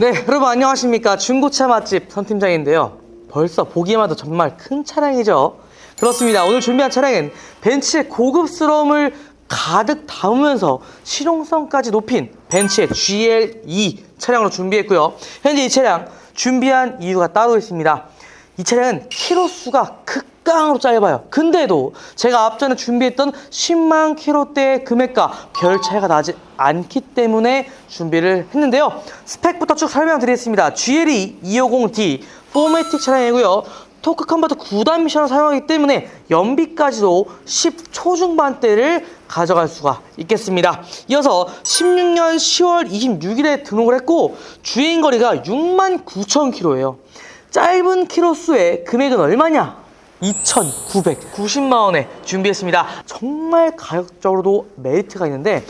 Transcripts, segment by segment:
네, 여러분 안녕하십니까. 중고차 맛집 선팀장인데요. 벌써 보기만 해도 정말 큰 차량이죠. 그렇습니다. 오늘 준비한 차량은 벤츠의 고급스러움을 가득 담으면서 실용성까지 높인 벤츠의 GL2 차량으로 준비했고요. 현재 이 차량 준비한 이유가 따로 있습니다. 이 차량은 키로수가 극 강으로 짧아요. 근데도 제가 앞전에 준비했던 10만 킬로대의 금액과 별 차이가 나지 않기 때문에 준비를 했는데요. 스펙부터 쭉 설명드리겠습니다. GLE 250D 포매틱 차량이고요. 토크 컨버터 9단 미션을 사용하기 때문에 연비까지도 10 초 중반대를 가져갈 수가 있겠습니다. 이어서 16년 10월 26일에 등록을 했고 주행거리가 6만 9천 킬로예요. 짧은 키로수의 금액은 얼마냐? 2,990만 원에 준비했습니다. 정말 가격적으로도 메리트가 있는데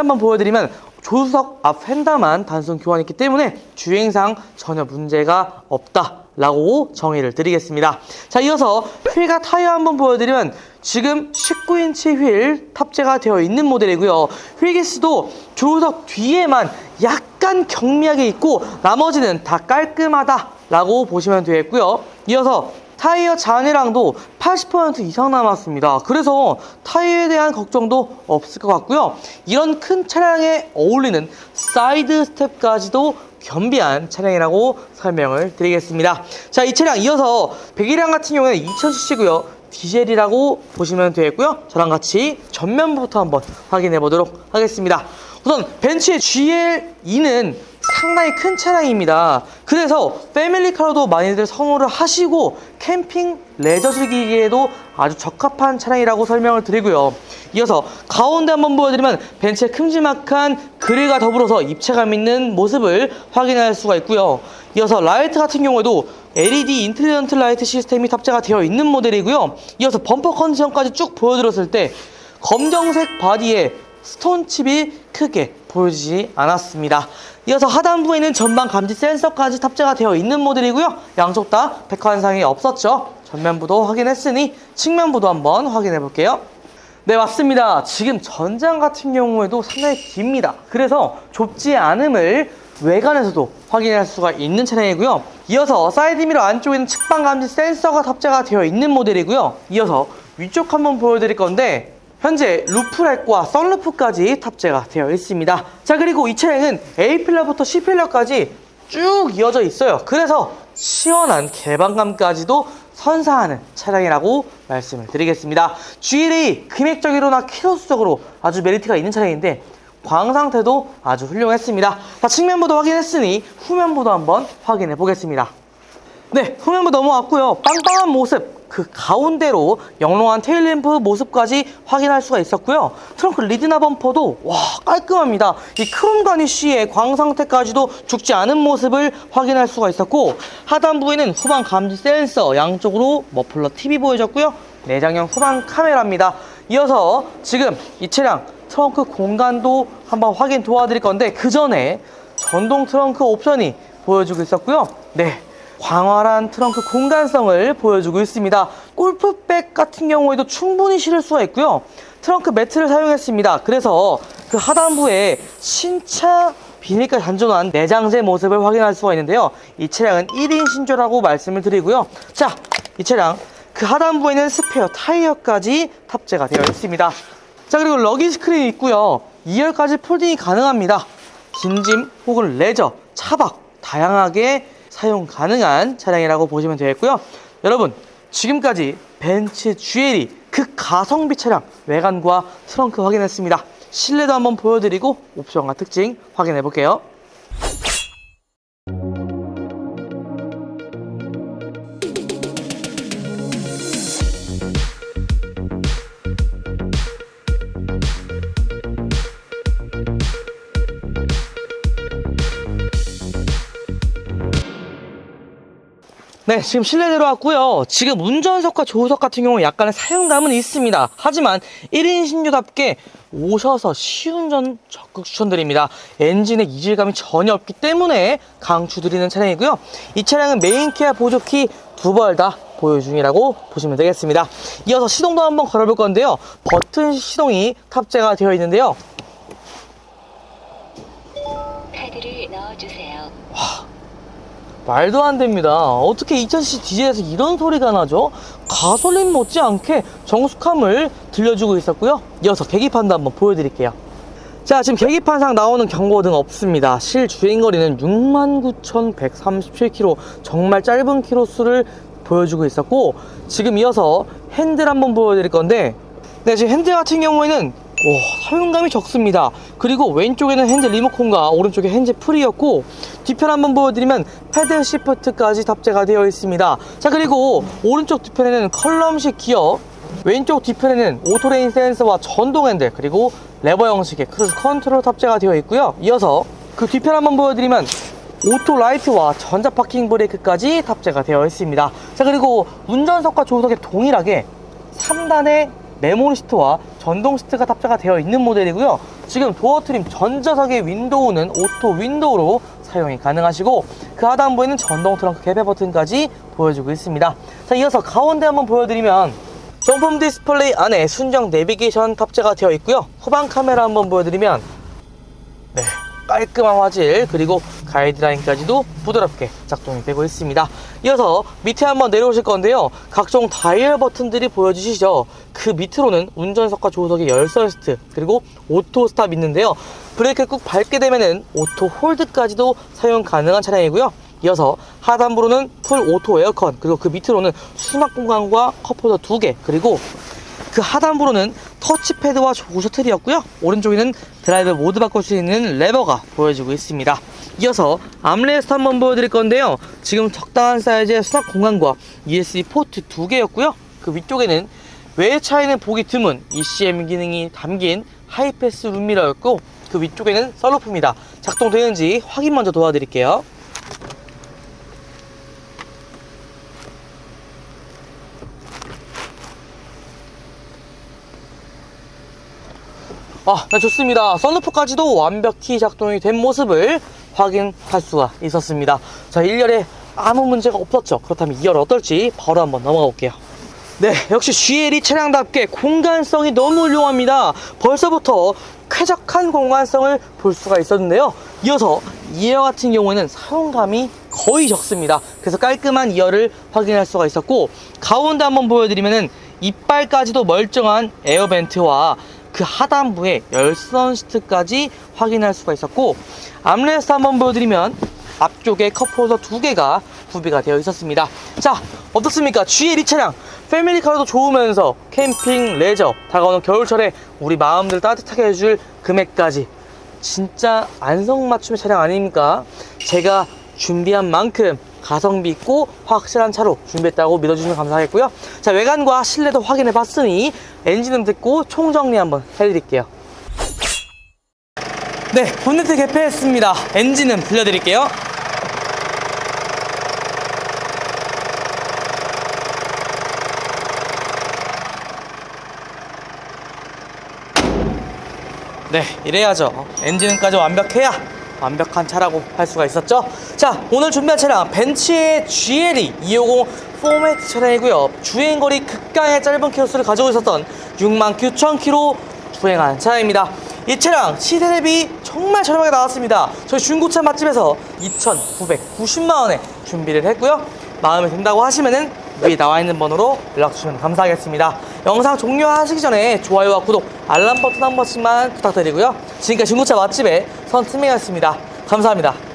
한번 보여드리면 조수석 앞 휀다만 단순 교환했기 때문에 주행상 전혀 문제가 없다 라고 정의를 드리겠습니다. 자, 이어서 휠과 타이어 한번 보여드리면 지금 19인치 휠 탑재가 되어 있는 모델이고요. 휠 개수도 조수석 뒤에만 약간 경미하게 있고 나머지는 다 깔끔하다라고 보시면 되겠고요. 이어서 타이어 잔해량도 80% 이상 남았습니다. 그래서 타이어에 대한 걱정도 없을 것 같고요. 이런 큰 차량에 어울리는 사이드 스텝까지도 겸비한 차량이라고 설명을 드리겠습니다. 자, 이 차량 이어서 배기량 같은 경우에는 2000cc고요. 디젤이라고 보시면 되겠고요. 저랑 같이 전면부터 한번 확인해 보도록 하겠습니다. 우선 벤츠의 GL2는 상당히 큰 차량입니다. 그래서 패밀리카로도 많이들 선호를 하시고 캠핑 레저 즐기기에도 아주 적합한 차량이라고 설명을 드리고요. 이어서 가운데 한번 보여드리면 벤츠의 큼지막한 그릴과 더불어서 입체감 있는 모습을 확인할 수가 있고요. 이어서 라이트 같은 경우에도 LED 인텔리전트 라이트 시스템이 탑재가 되어 있는 모델이고요. 이어서 범퍼 컨디션까지 쭉 보여드렸을 때 검정색 바디에 스톤칩이 크게 보여지지 않았습니다. 이어서 하단부에는 전방 감지 센서까지 탑재가 되어 있는 모델이고요. 양쪽 다 백화현상이 없었죠. 전면부도 확인했으니 측면부도 한번 확인해 볼게요. 네 맞습니다. 지금 전장 같은 경우에도 상당히 깁니다. 그래서 좁지 않음을 외관에서도 확인할 수가 있는 차량이고요. 이어서 사이드미러 안쪽에는 측방 감지 센서가 탑재가 되어 있는 모델이고요. 이어서 위쪽 한번 보여드릴 건데 현재 루프렉과 썬루프까지 탑재가 되어 있습니다. 자 그리고 이 차량은 A필러부터 C필러까지 쭉 이어져 있어요. 그래서 시원한 개방감까지도 선사하는 차량이라고 말씀을 드리겠습니다. GLA 금액적으로나 키로수적으로 아주 메리트가 있는 차량인데 광 상태도 아주 훌륭했습니다. 자 측면부도 확인했으니 후면부도 한번 확인해 보겠습니다. 네, 후면부 넘어왔고요. 빵빵한 모습, 그 가운데로 영롱한 테일램프 모습까지 확인할 수가 있었고요. 트렁크 리드나 범퍼도 와 깔끔합니다. 이 크롬 가니쉬의 광 상태까지도 죽지 않은 모습을 확인할 수가 있었고 하단부에는 후방 감지 센서 양쪽으로 머플러 TV 보여졌고요. 내장형 후방 카메라입니다. 이어서 지금 이 차량 트렁크 공간도 한번 확인 도와드릴 건데 그 전에 전동 트렁크 옵션이 보여주고 있었고요. 네. 광활한 트렁크 공간성을 보여주고 있습니다. 골프백 같은 경우에도 충분히 실을 수가 있고요. 트렁크 매트를 사용했습니다. 그래서 그 하단부에 신차 비닐까지 단전한 내장재 모습을 확인할 수가 있는데요. 이 차량은 1인 신조라고 말씀을 드리고요. 자, 이 차량 그 하단부에는 스페어 타이어까지 탑재가 되어 있습니다. 자, 그리고 러기 스크린이 있고요. 2열까지 폴딩이 가능합니다. 긴짐 혹은 레저, 차박 다양하게 사용 가능한 차량이라고 보시면 되겠고요. 여러분, 지금까지 벤츠 GLE 그 가성비 차량 외관과 트렁크 확인했습니다. 실내도 한번 보여드리고 옵션과 특징 확인해 볼게요. 네, 지금 실내 들어왔고요. 지금 운전석과 조수석 같은 경우 약간의 사용감은 있습니다. 하지만 1인 신유답게 오셔서 시운전 적극 추천드립니다. 엔진의 이질감이 전혀 없기 때문에 강추드리는 차량이고요. 이 차량은 메인 키와 보조키 두 벌 다 보유 중이라고 보시면 되겠습니다. 이어서 시동도 한번 걸어볼 건데요. 버튼 시동이 탑재가 되어 있는데요. 카드를 넣어주세요. 말도 안 됩니다. 어떻게 2000cc 디젤에서 이런 소리가 나죠? 가솔린 못지않게 정숙함을 들려주고 있었고요. 이어서 계기판도 한번 보여드릴게요. 자, 지금 계기판상 나오는 경고등 없습니다. 실 주행거리는 69,137km, 정말 짧은 키로수를 보여주고 있었고, 지금 이어서 핸들 한번 보여드릴 건데, 네, 지금 핸들 같은 경우에는 오, 사용감이 적습니다. 그리고 왼쪽에는 핸들 리모컨과 오른쪽에 핸즈 풀이었고 뒤편 한번 보여드리면 패드 시프트까지 탑재가 되어 있습니다. 자 그리고 오른쪽 뒤편에는 컬럼식 기어 왼쪽 뒤편에는 오토레인 센서와 전동 핸들 그리고 레버 형식의 크루즈 컨트롤 탑재가 되어 있고요. 이어서 그 뒤편 한번 보여드리면 오토 라이트와 전자 파킹 브레이크까지 탑재가 되어 있습니다. 자 그리고 운전석과 조수석에 동일하게 3단의 메모리 시트와 전동 시트가 탑재가 되어 있는 모델이고요. 지금 도어 트림 전자석의 윈도우는 오토 윈도우로 사용이 가능하시고 그 하단부에는 전동 트렁크 개폐 버튼까지 보여주고 있습니다. 자 이어서 가운데 한번 보여드리면 정품 디스플레이 안에 순정 내비게이션 탑재가 되어 있고요. 후방 카메라 한번 보여드리면 네, 깔끔한 화질 그리고 가이드라인까지도 부드럽게 작동이 되고 있습니다. 이어서 밑에 한번 내려오실 건데요. 각종 다이얼 버튼들이 보여주시죠. 그 밑으로는 운전석과 조수석의 열선 시트 그리고 오토 스탑 있는데요. 브레이크 꾹 밟게 되면은 오토 홀드까지도 사용 가능한 차량이고요. 이어서 하단부로는 풀 오토 에어컨 그리고 그 밑으로는 수납 공간과 컵홀더 두개 그리고 그 하단부로는 터치패드와 조구 셔틀이었고요. 오른쪽에는 드라이브 모드 바꿀 수 있는 레버가 보여지고 있습니다. 이어서 암레스트 한번 보여드릴 건데요. 지금 적당한 사이즈의 수납 공간과 USB 포트 두 개였고요. 그 위쪽에는 외차에는 보기 드문 ECM 기능이 담긴 하이패스 룸미러였고 그 위쪽에는 썰루프입니다. 작동되는지 확인 먼저 도와드릴게요. 아, 네, 좋습니다. 썬루프까지도 완벽히 작동이 된 모습을 확인할 수가 있었습니다. 자, 1열에 아무 문제가 없었죠. 그렇다면 2열 어떨지 바로 한번 넘어가 볼게요. 네, 역시 GLE 차량답게 공간성이 너무 훌륭합니다. 벌써부터 쾌적한 공간성을 볼 수가 있었는데요. 이어서 2열 같은 경우에는 사용감이 거의 적습니다. 그래서 깔끔한 2열을 확인할 수가 있었고 가운데 한번 보여드리면은 이빨까지도 멀쩡한 에어벤트와 그 하단부에 열선 시트까지 확인할 수가 있었고 암레스트 한번 보여드리면 앞쪽에 컵홀더 두 개가 구비가 되어 있었습니다. 자 어떻습니까? GL 이 차량 패밀리카로도 좋으면서 캠핑, 레저, 다가오는 겨울철에 우리 마음들 따뜻하게 해줄 금액까지 진짜 안성맞춤의 차량 아닙니까? 제가 준비한 만큼 가성비 있고 확실한 차로 준비했다고 믿어주시면 감사하겠고요. 자, 외관과 실내도 확인해 봤으니 엔진음 듣고 총정리 한번 해드릴게요. 네, 본네트 개폐했습니다. 엔진음 들려드릴게요. 네, 이래야죠. 엔진음까지 완벽해야 완벽한 차라고 할 수가 있었죠. 자, 오늘 준비한 차량 벤츠의 GLE 250 포매트 차량이고요. 주행거리 극강의 짧은 키로수를 가지고 있었던 69,000km 주행한 차량입니다. 이 차량 시세 대비 정말 저렴하게 나왔습니다. 저희 중고차 맛집에서 2,990만 원에 준비를 했고요. 마음에 든다고 하시면은 위에 나와 있는 번호로 연락 주시면 감사하겠습니다. 영상 종료하시기 전에 좋아요와 구독, 알람 버튼 한 번씩만 부탁드리고요. 지금까지 중고차 맛집의 선트미였습니다. 감사합니다.